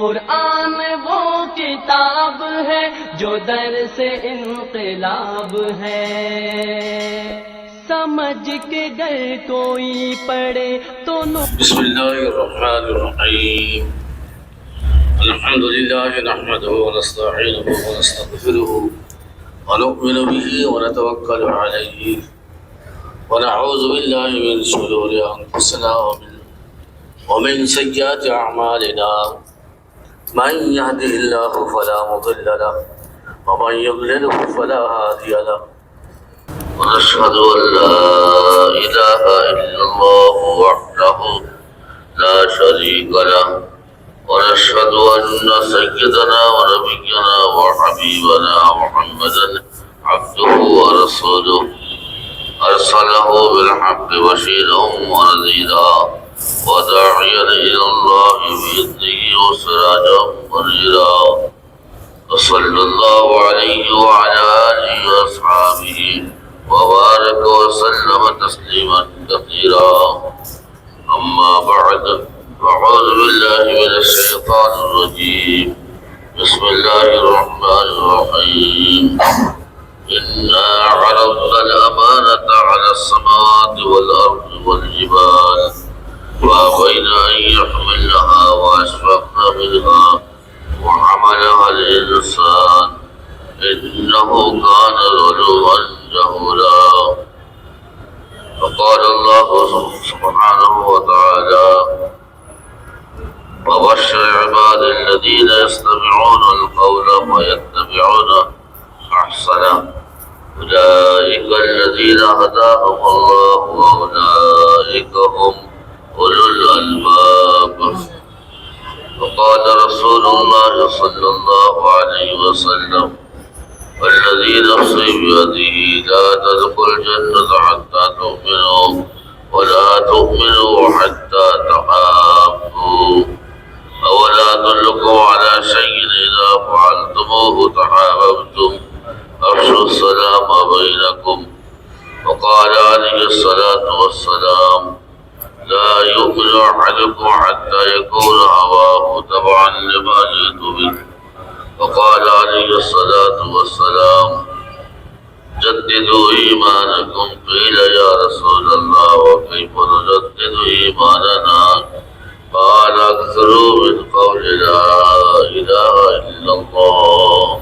قرآن وہ کتاب ہے جو در سے انقلاب ہے۔ سمجھ کے گئے کوئی پڑے تو بسم اللہ الرحمن الرحیم۔ الحمد لله نحمده ونستعينه ونستغفره ونؤمن به ونتوكل عليه ونعوذ بالله من شرور أنفسنا ومن, ومن سيئات أعمالنا من يهده الله فلا مضل له ومن يضلله فلا هادي له. ونشهد أن لا إله إلا الله وحده لا شريك له ونشهد أن سيدنا ونبينا وحبيبنا محمدا عبده ورسوله. أرسله بالحق بشيرا ونذيرا. وداعيا إلى الله بإذنه وسراجا منيرا وصلى الله عليه وعلى آله وأصحابه وبارك وسلم تسليما كثيرا أما بعد أعوذ بالله من الشيطان الرجيم بسم الله الرحمن الرحيم إنا عرضنا الأمانة على السماوات والأرض والجبال وأبين أن يحملنها وأشفقن منها وحملها الإنسان إنه كان ظلوما جهولا. فقال الله سبحانه وتعالى وبشر عباد الذين يستمعون القول ويتبعون أحسنه. أولئك الذين هداهم الله وأولئك هم أولو الألباب. وقال رسول الله صلى الله عليه وسلم والذي نفسي بيده لا تدخل الجنة حتى تؤمنوا ولا تؤمنوا حتى تحابوا. أولا أدلكم على شيء إذا فعلتموه تحاببتم أفشوا السلام بينكم. وقال عليه الصلاة والسلام لا يؤمن أحدكم حتى يكون هواه تبعا لما جئت به. وقال عليه الصلاة والسلام، جددوا إيمانكم. قيل يا رسول الله، وكيف نجدد إيماننا؟ قال أكثروا من قول لا إله إلا الله.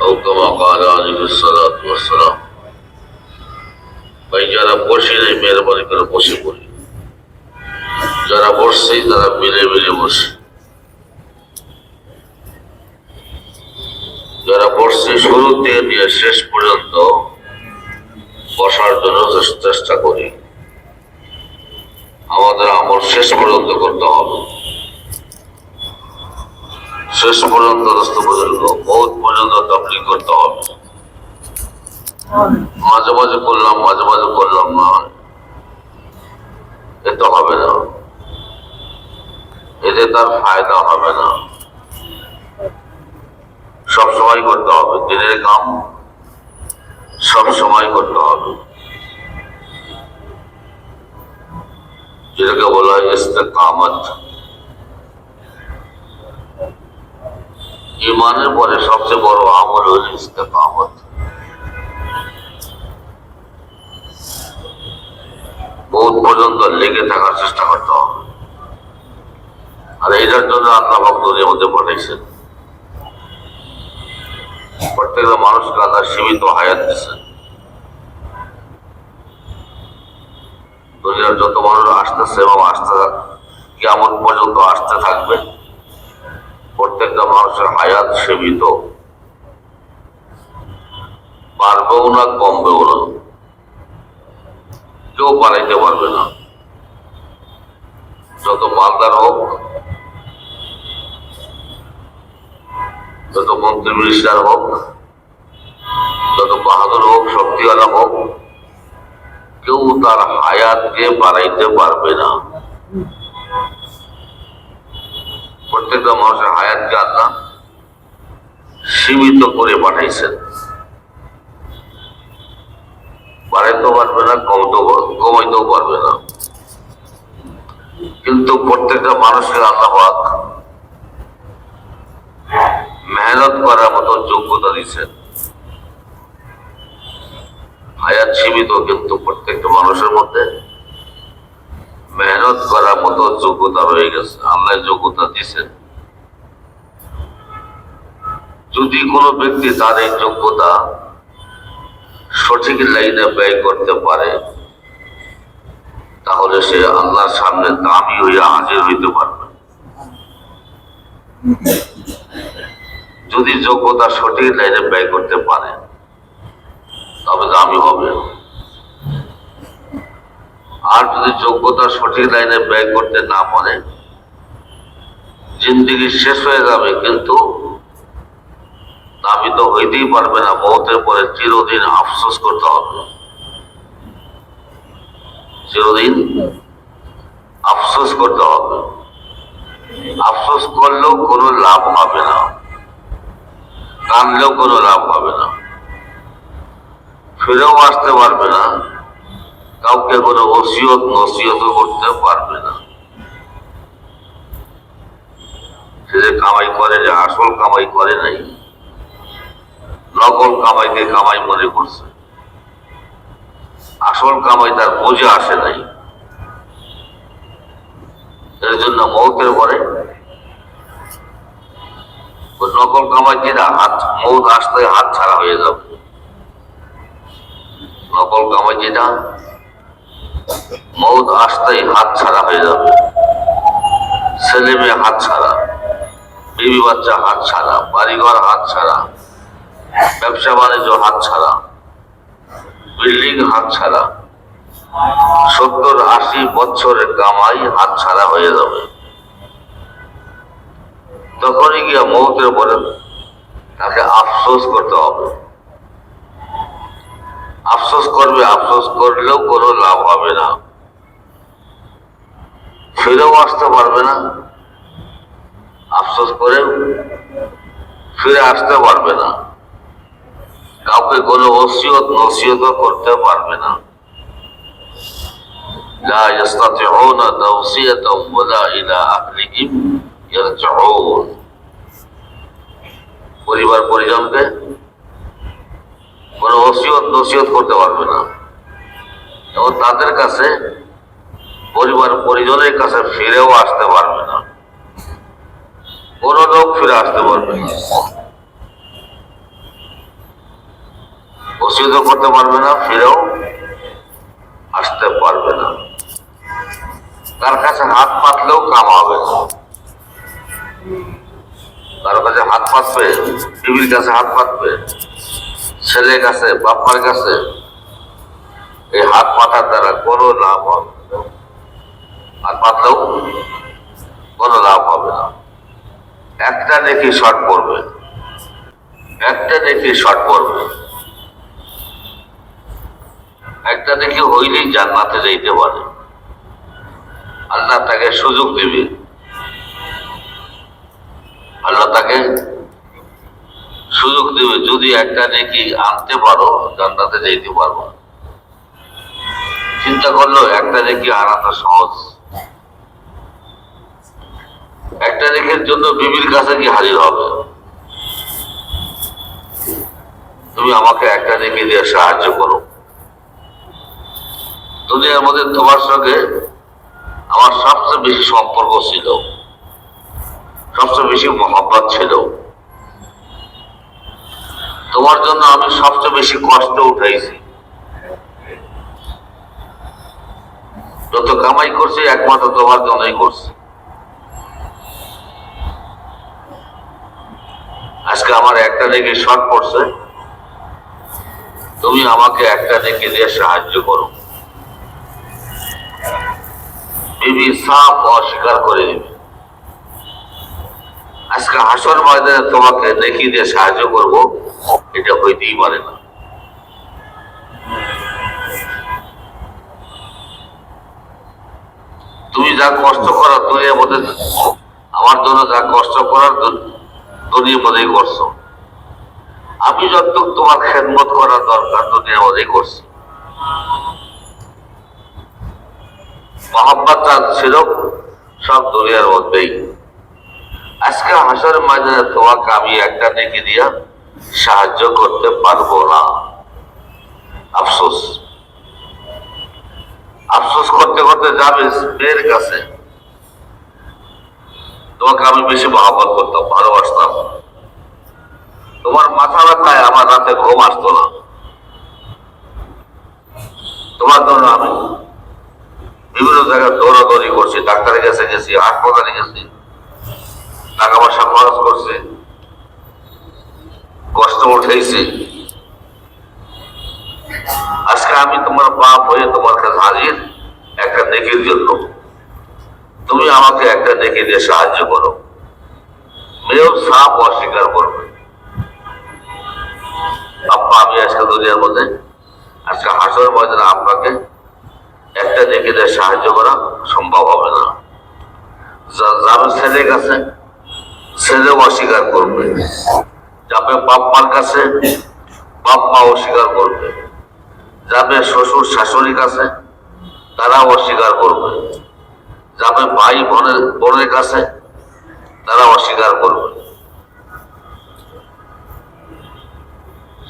أو كما قال عليه الصلاة والسلام. ভাই, যারা বসে নেই, মেহরবানি করে বসে পড়ি। যারা বসছে, তারা মিলে মিলে বসে। যারা বসছে শুরু থেকে নিয়ে শেষ পর্যন্ত বসার জন্য চেষ্টা করি। আমাদের আমল শেষ পর্যন্ত করতে হবে। শেষ পর্যন্ত রস্ত পর্যন্ত, বহুত পর্যন্ত তবলিগ করতে হবে। মাঝে মাঝে করলাম, মাঝে মাঝে করলাম না। এতে হবে না। এতে তার ফায়দা হবে না। সব সময় করতে হবে, দিনের কাম সব সময় করতে হবে। যেটাকে বলা হয় ইস্তেকামত। ইমানের পরে সবচেয়ে বড় আমল হল ইস্তেকামত। বহুত পর্যন্ত লেগে থাকার চেষ্টা করতে। হবে আর এইটার জন্য আল্লাহ দুনিয়ার মধ্যে পাঠাইছেন। প্রত্যেকটা মানুষকে আল্লাহ সীমিত হায়াত দিচ্ছেন দুনিয়ার যত মানুষ আসতেছে এবং আসতে কেমন পর্যন্ত আসতে থাকবে, প্রত্যেকটা মানুষের হায়াত সীমিত। পারবেও না, কমবেও না। কেউ বাড়াইতে পারবে না। যত মালদার হোক, যত মন্ত্রী মিনিস্টার হোক, যত বাহাদুর হোক, শক্তিওয়ালা হোক, কেউ তার হায়াতকে বাড়াইতে পারবে না। প্রত্যেকটা মানুষের হায়াতকে আল্লাহ সীমিত করে পাঠাইছেন। বাড়াইতেও পারবে না কমতেও কমাইতেও পারবে না। কিন্তু প্রত্যেকটা মানুষের আল্লাহাক মেহনত করার মতো যোগ্যতা দিচ্ছেন হায়াত সীমিত, কিন্তু প্রত্যেকটা মানুষের মধ্যে মেহনত করার মতো যোগ্যতা রয়ে গেছে, আল্লাহ যোগ্যতা দিচ্ছেন যদি কোনো ব্যক্তি তার এই যোগ্যতা সঠিক লাইনে ব্যয় করতে পারে, তাহলে সে আল্লাহর সামনে দামি হইয়া হাজির হইতে পারবে। যদি যোগ্যতা সঠিক লাইনে ব্যয় করতে পারে, তবে দামি হবে। আর যদি যোগ্যতা সঠিক লাইনে ব্যয় করতে না পারে, জিন্দিগি শেষ হয়ে যাবে, কিন্তু দামি তো হইতেই পারবে না, মৌতের পরে চিরদিন আফসোস করতে হবে। চিরদিন আফসোস করতে হবে। আফসোস করলেও কোনো লাভ হবে না। কানলেও কোনো লাভ হবে না। ফিরেও আসতে পারবে না। কাউকে কোনো ওসিয়ত নসিয়ত করতে পারবে না। সে যে কামাই করে যে আসল কামাই করে নাই। নকল কামাইকে কামাই মনে করছে। আসল কামাই তার বোঝে আসে নাই। এর জন্য মৌতের পরে নকল কামাই যেটা হাত, মৌত আসতে হাত ছাড়া হয়ে যাবে। নকল কামাই যেটা মৌত আসতেই হাত ছাড়া হয়ে যাবে। ছেলে মেয়ে হাত ছাড়া, বিবি বাচ্চা হাত ছাড়া, বাড়িঘর হাত ছাড়া। ব্যবসা বাণিজ্য হাত ছাড়া বিল্ডিং হাত ছাড়া, সত্তর আশি বছরের কামাই হাত ছাড়া হয়ে যাবে। তখনই গিয়া মৌতের পরে তাকে আফসোস করতে হবে। আফসোস করবে, আফসোস করলেও কোনো লাভ হবে না। ফিরেও আসতে পারবে না। আফসোস করে ফিরে আসতে পারবে না। কাউকে কোনো ওসিয়ত নসিয়ত করতে পারবে না لا يستطيعون توصية ولا إلى أهلهم يرجعون পরিবার পরিজনকে কোনো ওসিয়ত নসিয়ত করতে পারবে না এবং তাদের কাছে পরিবার পরিজনের কাছে ফিরেও আসতে পারবে না কোনো লোক ফিরে আসতে পারবে না ওসিয়ত করতে পারবে না, ফিরেও আসতে পারবে না। তার কাছে হাত পাতলেও কাম হবে না। কারও কাছে হাত পাতবে, টিভির কাছে হাত পাতবে, ছেলের কাছে, বাপ্পার কাছে এই হাত পাতার দ্বারা কোনো লাভ হবে। হাত পাতলেও কোনো লাভ হবে না। একটা দেখি শর্ট পড়বে। একটা দেখি শর্ট পড়বে। একটা দেখি হইলেই জান্নাতে যাইতে পারে। আল্লাহ তাকে সুযোগ দিবে। আল্লাহ তাকে সুযোগ দিবে, যদি একটা নেকি আনতে পারো, জান্নাতে যাইতে পারব। চিন্তা করল, একটা নেকি আনাটা সহজ। একটা নেকির জন্য বিবির কাছে কি হাজির হবে? তুমি আমাকে একটা নেকি দিয়ে সাহায্য করো। দুনিয়ার মধ্যে তোমার সঙ্গে আমার সবচেয়ে বেশি সম্পর্ক ছিল। সবচেয়ে বেশি মহব্বত ছিল। তোমার জন্য আমি সবচেয়ে বেশি কষ্ট উঠাইছি। যত কামাই করছি, একমাত্র তোমার জন্যই করছি। আজকে আমার একটা দেখে শর্ট পড়ছে। তুমি আমাকে একটা দেখে দিয়ে সাহায্য করো। বিবি সাপ অস্বীকার করে দিবে। আজকে হাসর ময়দানে তোমাকে দেখি দিয়ে সাহায্য করব, এটা হইতেই পারে না। তুমি যা কষ্ট করো, দুনিয়ার মধ্যে আমার জন্য যা কষ্ট করার দুনিয়ার মধ্যেই করছ। আমি যতটুকু তোমার খেদমত করার দরকার, দুনিয়ার মধ্যেই করছি। মোহাম্মদ ছিল সব দুনিয়ার মধ্যেই। আজকে হাসর ময়দানে তোমাকে আমি একটা নেকি দিয়া সাহায্য করতে পারব না। আফসোস। আফসোস করতে করতে যাবে মেয়ের কাছে। তোমাকে আমি বেশি মহাবত করতাম, ভালোবাসতাম। তোমার মাথা ব্যথায় আমার রাতে ঘুম আসতো না। তোমার জন্য আমি বিভিন্ন জায়গায় দৌড়াদৌড়ি করছি, ডাক্তারের কাছে গেছি, হাসপাতালে গেছি। টাকা পয়সা খরচ করছি। কষ্ট উঠেছি আজকে আমি তোমার বাপ হয়ে তোমার কাছে হাজির, একটা নেকির জন্য। তুমি আমাকে একটা নেকি দিয়ে সাহায্য করো। মেয়েও সাপ অস্বীকার করবে। আব্বা, আমি আজকে দুনিয়ার মধ্যে, আজকে হাসর ময়দানে আপনাকে একটা নেকি সাহায্য করা সম্ভব হবে না। যাবে ছেলের কাছে, ছেলেও অস্বীকার করবে। যাবে বাপ মার কাছে, বাপ মা অস্বীকার করবে। যাবে শ্বশুর শাশুড়ির কাছে তারা অস্বীকার করবে। যাবে ভাই বোনের বোনের কাছে তারা অস্বীকার করবে।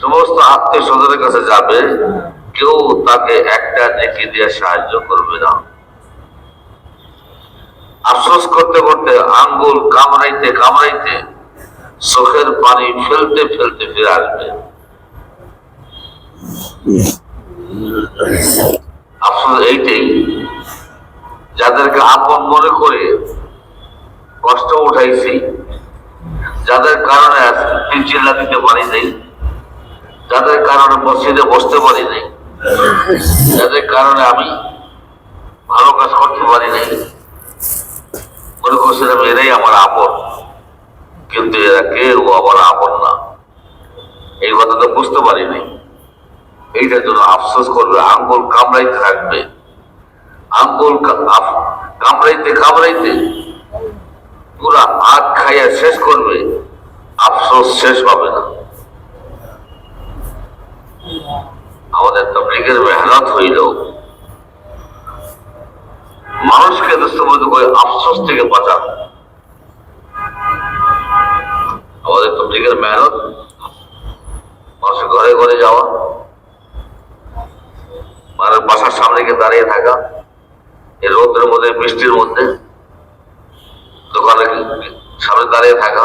সমস্ত আত্মীয় স্বজনের কাছে যাবে কেউ তাকে একটা নেকি দিয়ে সাহায্য করবে না। আফসোস করতে করতে আঙ্গুল কামড়াইতে কামড়াইতে চোখের পানি ফেলতে ফেলতে ফিরে আসবে। আফসোস এইটাই, যাদেরকে আপন মনে করে কষ্ট উঠাইছি, যাদের কারণে চিল্লা দিতে পারি নাই, যাদের কারণে মসজিদে বসতে পারি নাই যাদের কারণে আমি ভালো কাজ করতে পারি নাই, মনে করছিলাম এরাই আমার আপন, কিন্তু এরা কেউ আমার আপন না। এই কথা তো বুঝতে পারিনি এইটার জন্য আফসোস করবে, আঙ্গুল কামড়াইতে থাকবে। আঙ্গুল কামড়াইতে কামড়াইতে পুরা আগ খাইয়া শেষ করবে, আফসোস শেষ হবে না। আমাদের তবলিগের মেহনত হইল মানুষকে দোস্তবদ্ধ করে আফসোস থেকে বাঁচানো। আমাদের তবলিগের মেহনত মানুষের ঘরে ঘরে যাওয়া মানুষ বাসার সামনে গিয়ে দাঁড়িয়ে থাকা, এই রোদের মধ্যে, বৃষ্টির মধ্যে দোকানে সামনে দাঁড়িয়ে থাকা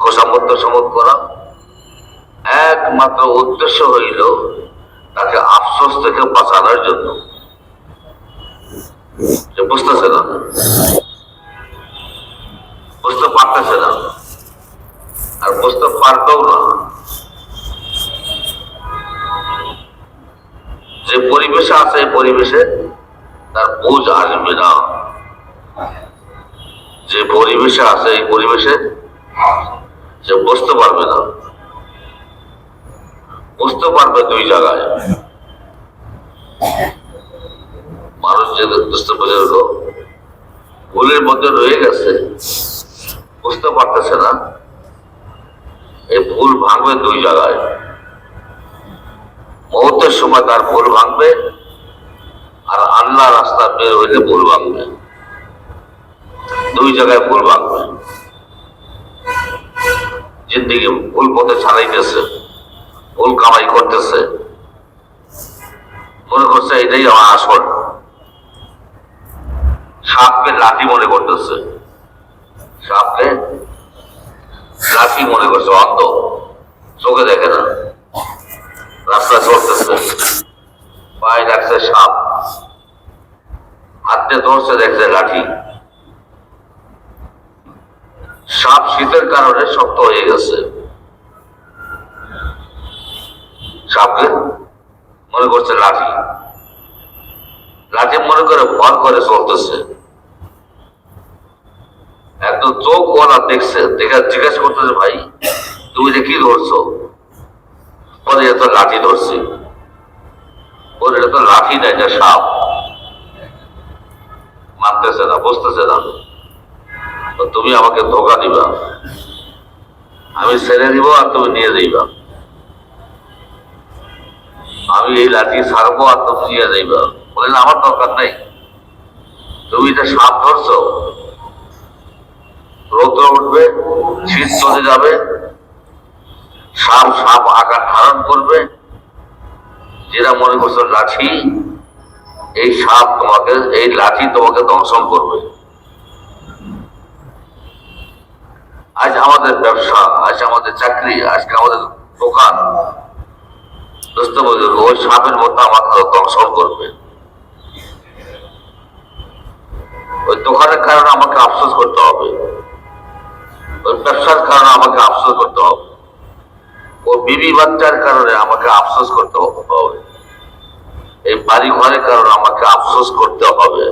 খোসামত্য সমত করা একমাত্র উদ্দেশ্য হইল তাকে আফসোস থেকে বাঁচানোর জন্য। বুঝতেছে না। বুঝতে পারতেছে না। আর বুঝতে পারতেও না। যে পরিবেশে আছে এই পরিবেশে তার বুঝ আসবে না। যে পরিবেশে আছে এই পরিবেশে সে বুঝতে পারবে না। বুঝতে পারবে দুই জায়গায়। মানুষ যে বুঝতে পেরে হলো ভুলের মধ্যে রয়ে গেছে, বুঝতে পারতেছে না। এই ভুল ভাঙবে দুই জায়গায়। মুহূর্তের সময় তার ভুল ভাঙবে, আর আল্লাহ রাস্তা বের হইলে ভুল ভাঙবে। দুই জায়গায় ভুল ভাঙবে। জিন্দিগি ভুল পথে ছাড়াইতেছে। ভুল কামাই করতেছে। মনে করছে, এটাই আমার আসল। সাপকে লাঠি মনে করতেছে। সাপকে লাঠি মনে করছে, অন্ধ। চোখে দেখে না। রাস্তা চলতেছে। পায়ে রাখছে সাপ। হাতে ধরছে, দেখছে লাঠি। সাপ শীতের কারণে শক্ত হয়ে গেছে। সাপকে মনে করছে লাঠি। লাঠি মনে করে ভর করে চলতেছে। একদম চোখ ওরা দেখছে, দেখে জিজ্ঞাসা করতেছে, ভাই, তুমি যে কি ধরছো? বলে এত লাঠি ধরছি। বলে, এটা তো লাঠি না, এটা সাপ। মানতেছে না, বুঝতেছে না। তুমি আমাকে ধোকা দিবা। আমি ছেড়ে দিব আর তুমি নিয়ে যাইবা। আমি এই লাঠি ছাড়বো আর তুমি নিয়ে যাইবা বলেন আমার দরকার নেই। তুমি এটা সাপ ধরছো। রৌদ্র উঠবে, শীত চলে যাবে। সাপ সাপ আকার ধারণ করবে। যেটা মনে করছ লাঠি, এই সাপ তোমাকে, এই লাঠি তোমাকে দংশন করবে। আজ আমাদের ব্যবসা, আজ আমাদের চাকরি, আজকে আমাদের দোকান। বুঝতে বুঝলো ওই সাপের মতো আমাকে দংশন করবে। ওই দোকানের কারণে আমাকে আফসোস করতে হবে। ওই ব্যবসার কারণে আমাকে আফসোস করতে হবে। ওর বিবি বাচ্চার কারণে আমাকে আফসোস করতে হবে। এই বাড়ি ঘরের কারণে আমাকে আফসোস করতে হবে।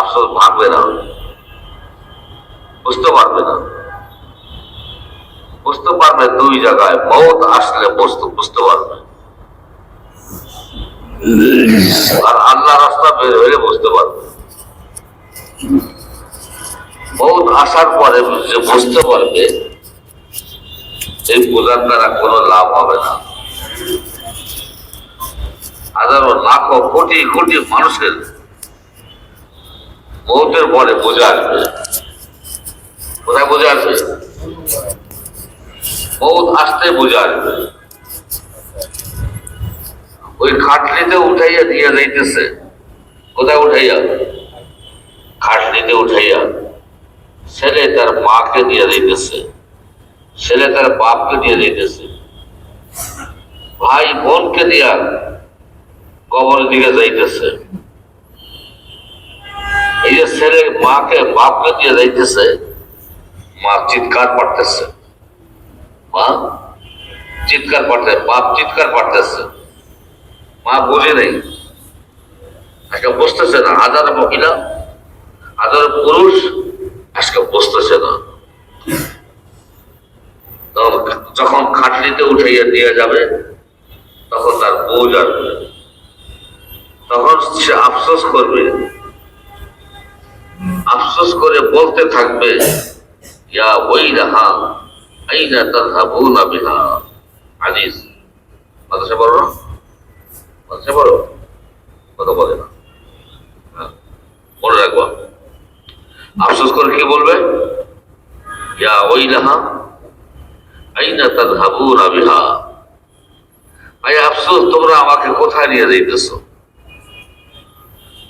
আফসোস ভাঙবে না। বুঝতে পারবে না। বুঝতে পারবে দুই জায়গায় বহুত আসলে বুঝতে বুঝতে পারবে। আর আল্লাহ রাস্তা বের হয়ে বুঝতে পারবে। বহুত আসার পরে যে বুঝতে পারবে, এই বোঝার দ্বারা কোনো লাভ হবে না। হাজারো লাখো কোটি কোটি মানুষের বহুতের পরে বোঝা আসবে। কোথায় বোঝা আসবে? বহুত আসতে বোঝা ওই খাটলিতে উঠাইয়া দিয়া যাইতেছে। কোথায় উঠাইয়া? খাটলিতে উঠাইয়া ছেলে তার মাকে দিয়ে যাইতেছে। ছেলে তার বাপকে দিয়ে যাইতেছে। ভাই বোনকে দিয়া কবরের দিকে যাইতেছে। এই যে ছেলে মাকে, বাপকে দিয়ে যাইতেছে মা চিৎকার পাঠতেছে মা, চিৎকার পাঠতে বাপ চিৎকার পাঠতেছে মা বোঝে নেই। আজকে বুঝতেছে না, হাজার মহিলা, হাজার পুরুষ আজকে বুঝতেছে না। যখন খাটলিতে উঠাইয়া দিয়ে যাবে, তখন তার বোঝ আসবে তখন সে আফসোস করবে। আফসোস করে বলতে থাকবে, ইয়া ওই রাহা আইনা তাযহাবুনা বিহা। আজিজ। মাদ্রাসা বড় না? মাদ্রাসা কথা বলে না। হ্যাঁ, মনে রাখবা। আফসোস করে কি বলবে? ইয়া ওই রাহা আইনা তাযহাবুনা বিহা। আই আফসোস তোমরা আমাকে কোথায় নিয়ে যাইতেছো?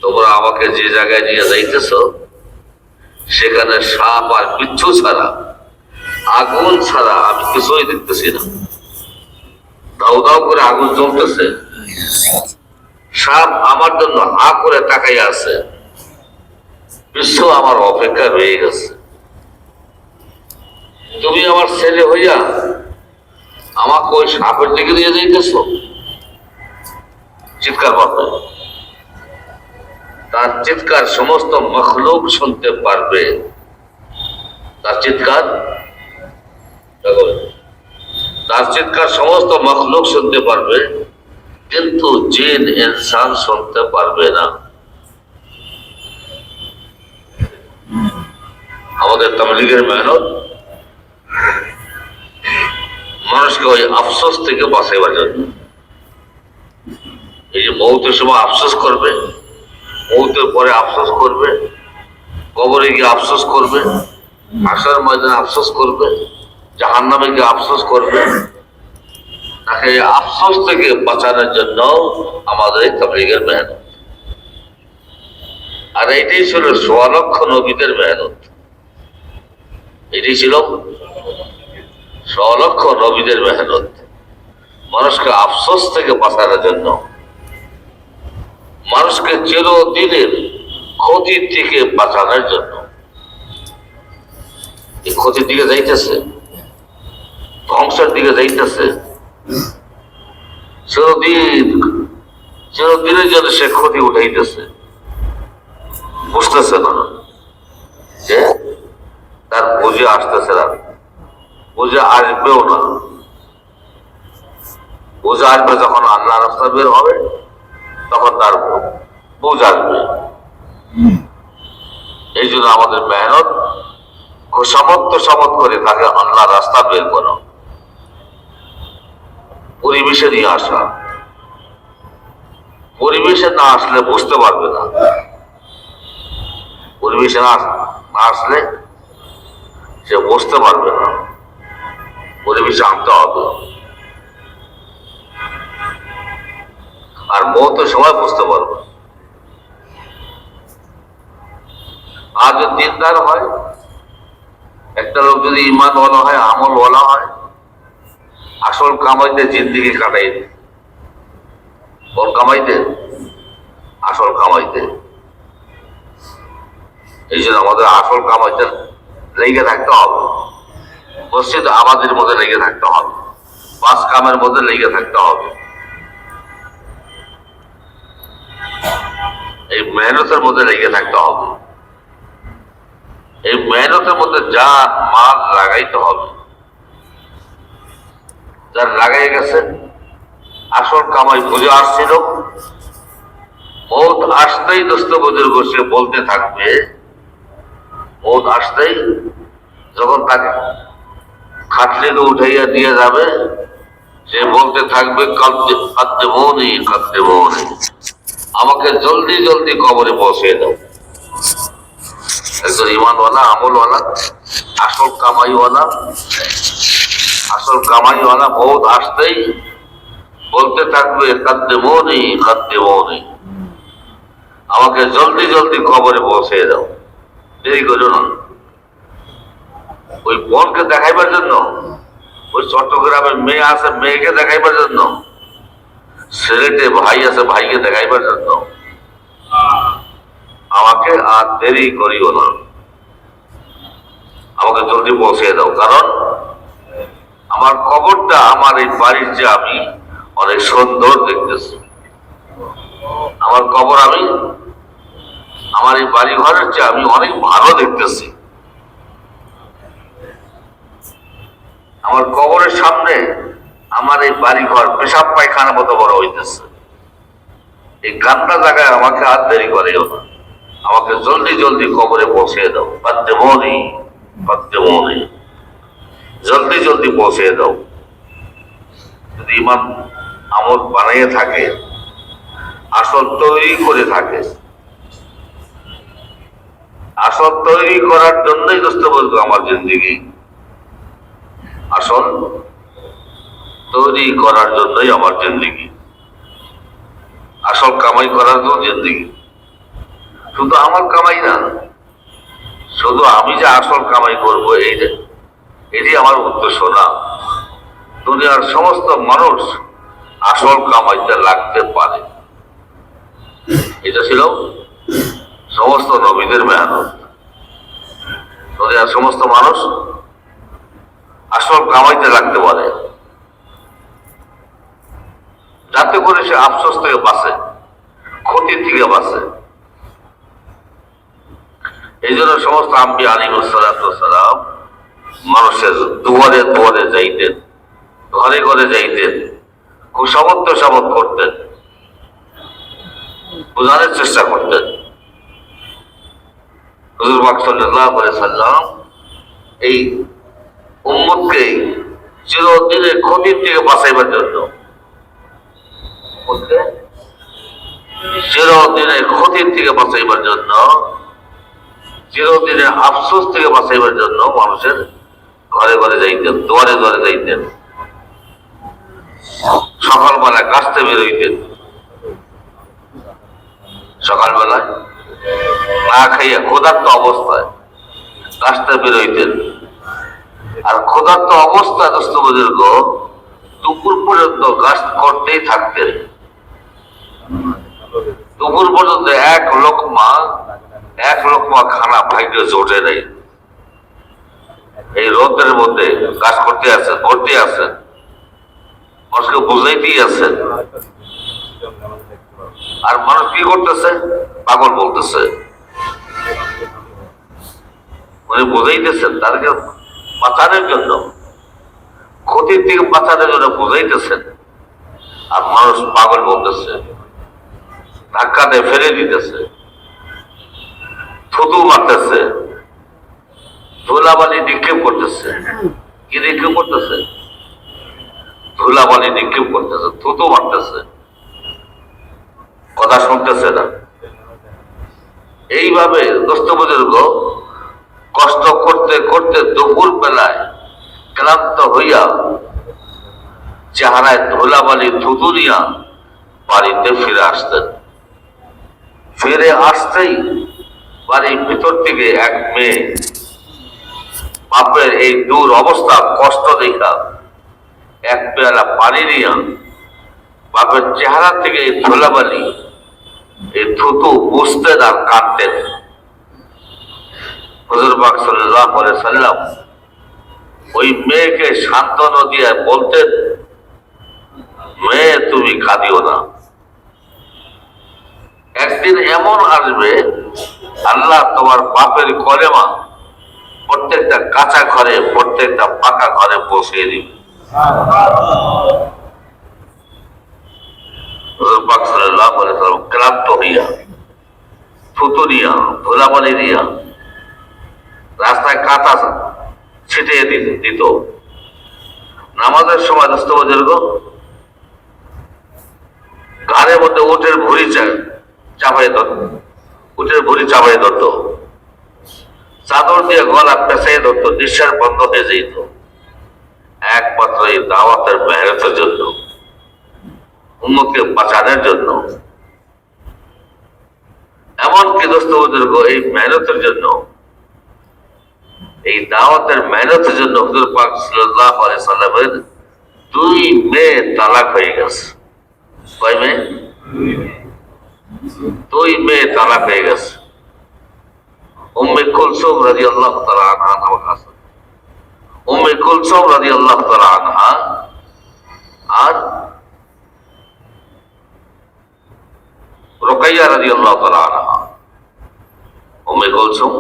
তোমরা আমাকে যে জায়গায় নিয়ে যাইতেছ সেখানে সাপ আর বিচ্ছু ছাড়া আগুন ছাড়া আমি কিছুই দেখতেছি না। দাও দাও করে আগুন জ্বলতেছে। সাপ আমার জন্য হা করে তাকাই আছে। বিশ্ব আমার অপেক্ষা রয়ে গেছে। তুমি আমার ছেলে হইয়া আমাকে ওই সাপের দিকে নিয়ে যাইতেছ? চিৎকার করবে। তার চিৎকার সমস্ত মখলুক শুনতে পারবে। তার চিৎকার তার চিৎকার সমস্ত মখলুক শুনতে পারবে, কিন্তু জিন ইনসান শুনতে পারবে না। আমাদের তামলিগের মেহনত, মানুষকে ওই আফসোস থেকে বাঁচাইবার জন্য। এই যে মৌতের সময় আফসোস করবে, মৌতের পরে আফসোস করবে, কবরে গিয়ে আফসোস করবে, আসার ময়দানে আফসোস করবে। জাহান নামে গিয়ে আফসোস করবে। তাকে আফসোস থেকে বাঁচানোর জন্য আমাদের তবলিগের মেহনত। আর এইটাই ছিল সোয়া লক্ষ নবীদের মেহনত। এটাই ছিল সোয়া লক্ষ নবীদের মেহনত। মানুষকে আফসোস থেকে বাঁচানোর জন্য। মানুষকে চিরদিনের ক্ষতির থেকে বাঁচানোর জন্য। এই ক্ষতির দিকে যাইতেছে। ধ্বংসের দিকে যাইতেছে। চিরদিন, চিরদিনের জন্য সে ক্ষতি উঠাইতেছে। বুঝতেছে না? যে তার বুঝে আসতেছে না। বুঝে আসবেও না। বুঝে আসবে যখন আল্লাহ রাস্তা বের হবে, তখন তার বুঝ আসবে। এই জন্য আমাদের মেহনত সমর্থ সমত করে তাকে আল্লাহ রাস্তা বের করো। পরিবেশে নিয়ে আসা পরিবেশে না আসলে বুঝতে পারবে না। পরিবেশে না আসলে সে বুঝতে পারবে না। পরিবেশে আনতে হবে। আর মৌতের সময় বুঝতে পারবে। আর যদি দিনদার হয়, একটা লোক যদি ইমান বলা হয় আমল বলা হয় আসল কামাইতে জিন্দিগি কাটাই কোন কামাইতে? আসল কামাইতে। এই জন্য আমাদের আসল কামাইতে লেগে থাকতে হবে। মসজিদ আমাদের মধ্যে লেগে থাকতে হবে। পাঁচ কামের মধ্যে লেগে থাকতে হবে। এই মেহনতের মধ্যে লেগে থাকতে হবে। এই মেহনতের মধ্যে যা মাল লাগাইতে হবে। যার লাগাই গেছে আসল কামাই বুঝে আসছিল। মৌত আসতেই দোস্ত বুজুর্গ, সে বলতে থাকবে মৌত আসতেই যখন তাকে খাটলিকে উঠাইয়া দিয়ে যাবে, সে বলতে থাকবে, কাঁদতে মৌনি কাঁদতে মৌনি। আমাকে জলদি জলদি কবরে বসিয়ে দাও। একজন ইমানওয়ালা, আমলওয়ালা, আসল কামাইওয়ালা আসল কামাইওয়ালা বহুত আসতেই বলতে থাকবে কাঁদতে মৌনি কাঁদতে মৌনি আমাকে জলদি জলদি কবরে বসিয়ে দাও। দেরি করো না। ওই বোনকে দেখাইবার জন্য, ওই চট্টগ্রামের মেয়ে আছে, মেয়েকে দেখাইবার জন্য সিলেটে ভাই আছে, ভাইকে দেখাইবার জন্য। আমাকে আর দেরি করিও না। আমাকে জলদি পৌঁছে দাও, কারণ আমার কবরটা আমার এই বাড়ির যে আমি অনেক সুন্দর দেখতেছি। আমার কবর আমি, আমার এই বাড়ি ঘরের চেয়ে আমি অনেক ভালো দেখতেছি। আমার কবরের সামনে আমার এই বাড়ি ঘর পেশাব পায়খানা মতো বড় হইতেছে। এই কান্না জায়গায় আমাকে আর দেরি করেও না। আমাকে জলদি জলদি কবরে পৌঁছে দাও। পাত্তে মনি পাত্তে মনি জলদি জলদি পৌঁছে দাও। যদি ইমাম আমল বানাইয়ে থাকে, আসল তৈরি করে থাকে, আসল তৈরি করার জন্যই দোস্ত বলব আমার জিন্দিগি। আসল তৈরি করার জন্যই আমার জিন্দিগি। আসল কামাই করার জন্য জিন্দিগি। শুধু আমার কামাই না, শুধু আমি যে আসল কামাই করব, এই যে এটি আমার উদ্দেশ্য না। দুনিয়ার সমস্ত মানুষ আসল কামাইতে লাগতে পারে। এটা ছিল সমস্ত নবীদের মেহনত দুনিয়ার সমস্ত মানুষ আসল কামাইতে লাগতে পারে। যাতে করে সে আফসোস থেকে বাঁচে ক্ষতির থেকে বাঁচে। এই জন্য সমস্ত আম্বি আলী সালাম মানুষের দুয়ারে দুয়ারে যাইতেন, ঘরে ঘরে যাইতেন কুসামত্য সামত করতেন, বোঝানোর চেষ্টা করতেন। হুজুর সাল্লাল্লাহু সাল্লাম এই উম্মতকে চিরদিনের ক্ষতির থেকে বাঁচাইবার জন্য চিরদিনের ক্ষতির থেকে বাঁচাইবার জন্য, চিরদিনের আফসোস থেকে বাঁচাইবার জন্য মানুষের ঘরে ঘরে যাইতেন, দুয়ারে দুয়ারে যাইতেন। সকালবেলায় কাশতে বেরোইতেন। সকালবেলায় না খাইয়া ক্ষুধার্ত অবস্থায় কাশতে বেরোইতেন। আর ক্ষুধার্ত অবস্থায় দোস্ত বুজুর্গ, দুপুর পর্যন্ত কাজ করতেই থাকতেন। দুপুর পর্যন্ত এক লোকমা এক লোকমা খানা ভাগ্য জোটে নেই। এই রোদের মধ্যে কাজ করতে আছেন করতে আছেন মানুষকে বুঝাইতেই আছেন আর মানুষ কি করতেছে? পাগল বলতেছে। উনি বুঝাইতেছেন তাদেরকে বাঁচানোর জন্য। ক্ষতির থেকে বাঁচানোর জন্য বুঝাইতেছেন। আর মানুষ পাগল বলতেছে। ধাক্কা দিয়ে ফেলে দিতেছে। থুতু মারতেছে। ধুলাবালি নিক্ষেপ করতেছে। কি নিক্ষেপ করতেছে? ধুলাবালি নিক্ষেপ করতেছে, থুতু মারতেছে। কথা শুনতেছে না। এইভাবে দোস্ত বুজুর্গ কষ্ট করতে করতে দুপুর বেলায় ক্লান্ত হইয়া চেহারায় ধুলাবালি থুতুনিয়া বাড়িতে ফিরে আসতেন। ফিরে আসতেই বাড়ির ভিতর থেকে এক মেয়ে বাপের এই দূর অবস্থা, কষ্ট দেখা। এক পেয়ালা পানি নিয়া বাপের চেহারা থেকে এই ধুলাবালি, এই থুতু বুঝতেন আর পাক সাল্লাল্লাহু সাল্লাম ওই মেয়েকে দিয়ে বলতেন, মেয়ে, তুমি কাঁদিও না। একদিন এমন আসবে, আল্লাহ তোমার বাপের কলেমা প্রত্যেকটা কাঁচা ঘরে, প্রত্যেকটা পাকা ঘরে পৌঁছিয়ে দিবে। ক্লান্ত হইয়া, থুতু নিয়া ধুলাবালি দিয়া রাস্তায় কাঁথা ছিটিয়ে দিত নামাজের সময় দোস্ত বুজুর্গ ঘাড়ের মধ্যে উটের ভুড়ি চাপাই ধরত। উটের ভুড়ি চাপাই ধরত। চাদর দিয়ে গলা পেঁচাই ধরত নিঃশ্বাস বন্ধ হয়ে যেত একমাত্র এই দাওয়াতের মেহনতের জন্য উন্মতকে বাঁচানোর জন্য। এমনকি দোস্ত এই মেহনতের জন্য, এই দাওয়াতের মেহনতের জন্য হুজুর পাক সাল্লাল্লাহু আলাইহি সাল্লামের দুই মেয়ে তালাক হয়ে গেছে। কয় মেয়ে। দুই মেয়ে তালাক হয়ে গেছে। উম্মে কুলসুম রাদিয়াল্লাহু তাআলা আনহা উম্মে কুলসুম রাদিয়াল্লাহু তাআলা আনহা আর রোকাইয়া রাদিয়াল্লাহু তাআলা আনহা। উম্মে কুলসুম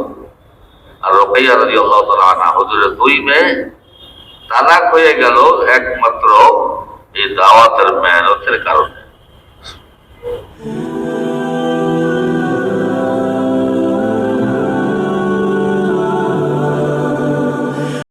আর রোকাইয়া রাদিয়াল্লাহু তাআলা আনহা হুজুরের দুই মেয়ে তালাক হয়ে গেল একমাত্র এই দাওয়াতের মেহনতের কারণে।